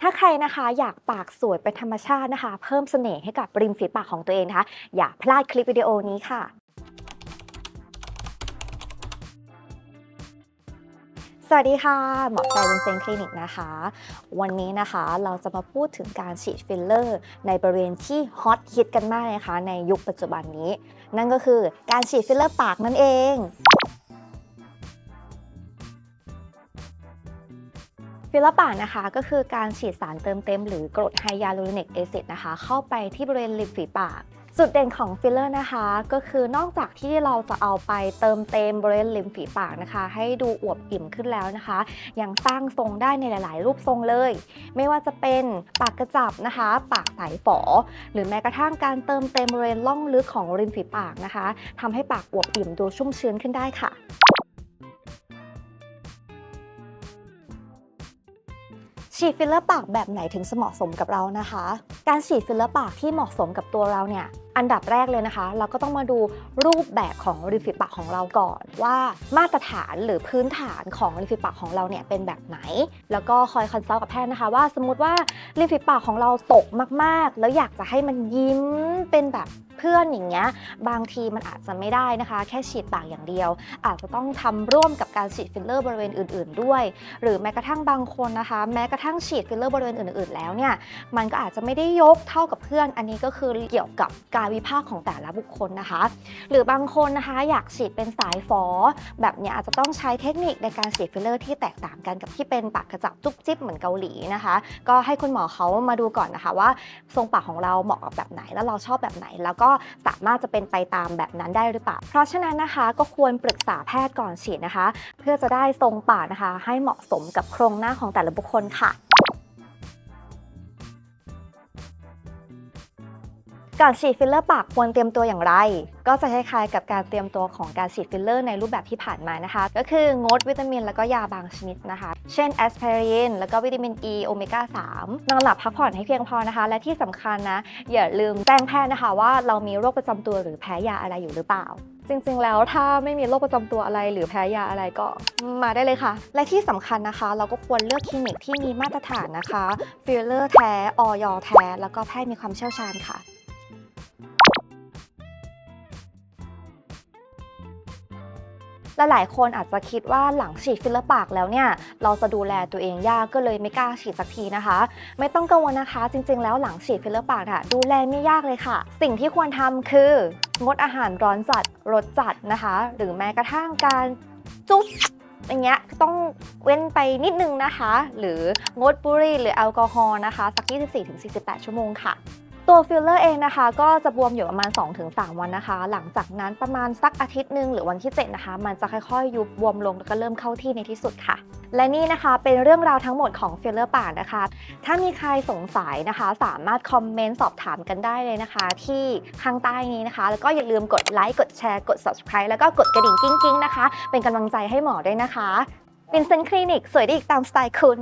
ถ้าใครนะคะอยากปากสวยเป็นธรรมชาตินะคะ เพิ่มเสน่ห์ให้กับริมฝีปากของตัวเองนะคะ อย่าพลาดคลิปวิดีโอนี้ค่ะสวัสดีค่ะ หมอใจวินเซนคลินิกนะคะ วันนี้นะคะเราจะมาพูดถึงการฉีดฟิลเลอร์ ในบริเวณที่ฮอตฮิตกันมากนะคะในยุคปัจจุบันนี้ นั่นก็คือการฉีดฟิลเลอร์ปากนั่นเอง ฟิลเลอร์ปากนะคะก็คือการฉีดสารเติมเต็มหรือกรดไฮยาลูโรนิกแอซิดนะคะ เข้าไปที่บริเวณริมฝีปาก จุดเด่นของฟิลเลอร์นะคะ ก็คือนอกจากที่เราจะเอาไปเติมเต็มบริเวณริมฝีปากนะคะ ให้ดูอวบอิ่มขึ้นแล้วนะคะ ยังสร้างทรงได้ในหลาย ๆ รูปทรงเลย ไม่ว่าจะเป็นปากกระจับนะคะ ปากสายฝอ หรือแม้กระทั่งการเติมเต็มบริเวณล่องลึกของริมฝีปากนะคะทำให้ปากอวบอิ่มดูชุ่มชื้นขึ้นได้ค่ะ ฉีดฟิลเลอร์ปากแบบไหนถึงจะเหมาะสมกับเรานะคะ การฉีดฟิลเลอร์ปากที่เหมาะสมกับตัวเราเนี่ยอันดับแรกเลยนะคะ เราก็ต้องมาดูรูปแบบของริมฝีปากของเราก่อนว่ามาตรฐานหรือพื้นฐานของริมฝีปากของเราเนี่ยเป็นแบบไหน แล้วก็คอยคอนซัลท์กับแพทย์นะคะ ว่าสมมติว่าริมฝีปากของเราตกมาก ๆ แล้วอยากจะให้มันยิ้มเป็นแบบ เพื่อนอย่างเงี้ยบางทีมันอาจจะไม่ได้นะคะ แค่ฉีดปากอย่างเดียว อาจจะต้องทำร่วมกับการฉีดฟิลเลอร์บริเวณอื่น ๆ ด้วย หรือแม้กระทั่งบางคนนะคะ แม้กระทั่งฉีดฟิลเลอร์บริเวณอื่น ๆ แล้วเนี่ยมันก็อาจจะไม่ได้ยกเท่ากับเพื่อน อันนี้ก็คือเกี่ยวกับการวิพากษ์ของแต่ละบุคคลนะคะ หรือบางคนนะคะอยากฉีดเป็นสายฝอแบบเนี้ยอาจจะต้องใช้เทคนิคในการฉีดฟิลเลอร์ที่แตกต่างกันกับที่เป็นปากกระจับจุ๊บจิ๊บเหมือนเกาหลีนะคะ ก็ให้คุณหมอเขามาดูก่อนนะคะว่าทรงปากของเราเหมาะกับแบบไหนแล้วเราชอบแบบไหนแล้วก็สามารถจะเป็นไปตามแบบนั้นได้หรือเปล่า เพราะฉะนั้นนะคะก็ควรปรึกษาแพทย์ก่อนฉีดนะคะ เพื่อจะได้ทรงปากนะคะ ให้เหมาะสมกับโครงหน้าของแต่ละบุคคลค่ะ ก่อนฉีดฟิลเลอร์ปากควรเตรียมตัวอย่างไร ก็จะคล้ายๆกับการเตรียมตัวของการฉีดฟิลเลอร์ในรูปแบบที่ผ่านมานะคะ ก็คืองดวิตามินแล้วก็ยาบางชนิดนะคะ เช่นแอสไพรินแล้วก็วิตามินอ E โอเมก้า3นอนหลับพักผ่อนให้เพียงพอนะคะ และที่สำคัญนะ อย่าลืมแจ้งแพทย์นะคะว่าเรามีโรคประจำตัวหรือแพ้ยาอะไรอยู่หรือเปล่าจริงๆ แล้วถ้าไม่มีโรคประจำตัวอะไรหรือแพ้ยาอะไรก็มาได้เลยค่ะ และที่สำคัญนะคะ เราก็ควรเลือกคลินิกที่มีมาตรฐานนะคะฟิลเลอร์แท้ออยแท้ แล้วก็แพทย์มีความเชี่ยวชาญค่ะ หลายคนอาจจะคิดว่าหลังฉีดฟิลเลอร์ปากแล้วเนี่ยเราจะดูแลตัวเองยากก็เลยไม่กล้าฉีดสักทีนะคะ ไม่ต้องกังวลนะคะ จริง ๆ แล้วหลังฉีดฟิลเลอร์ปากอะดูแลไม่ยากเลยค่ะ สิ่งที่ควรทำคืองดอาหารร้อนจัดรสจัดนะคะ หรือแม้กระทั่งการจุ๊บอย่างเงี้ยต้องเว้นไปนิดนึงนะคะ หรืองดบุหรี่หรือแอลกอฮอล์นะคะ สัก 24-48 ชั่วโมงค่ะ ตัวฟิลเลอร์เองนะคะ ก็จะบวมอยู่ประมาณ 2-3 วันนะคะ หลังจากนั้นประมาณสักอาทิตย์หนึ่งหรือวันที่ 7 นะคะ มันจะค่อยๆ ยุบบวมลงแล้วก็เริ่มเข้าที่ในที่สุดค่ะ และนี่นะคะเป็นเรื่องราวทั้งหมดของฟิลเลอร์ปากนะคะ ถ้ามีใครสงสัยนะคะ สามารถคอมเมนต์สอบถามกันได้เลยนะคะ ที่ข้างใต้นี้นะคะ แล้วก็อย่าลืมกดไลค์กดแชร์กด subscribe แล้วก็กดกระดิ่งกิ้งๆนะคะ เป็นกำลังใจให้หมอด้วยนะคะวินเซนต์คลินิกสวยได้อีกตามสไตล์คุณ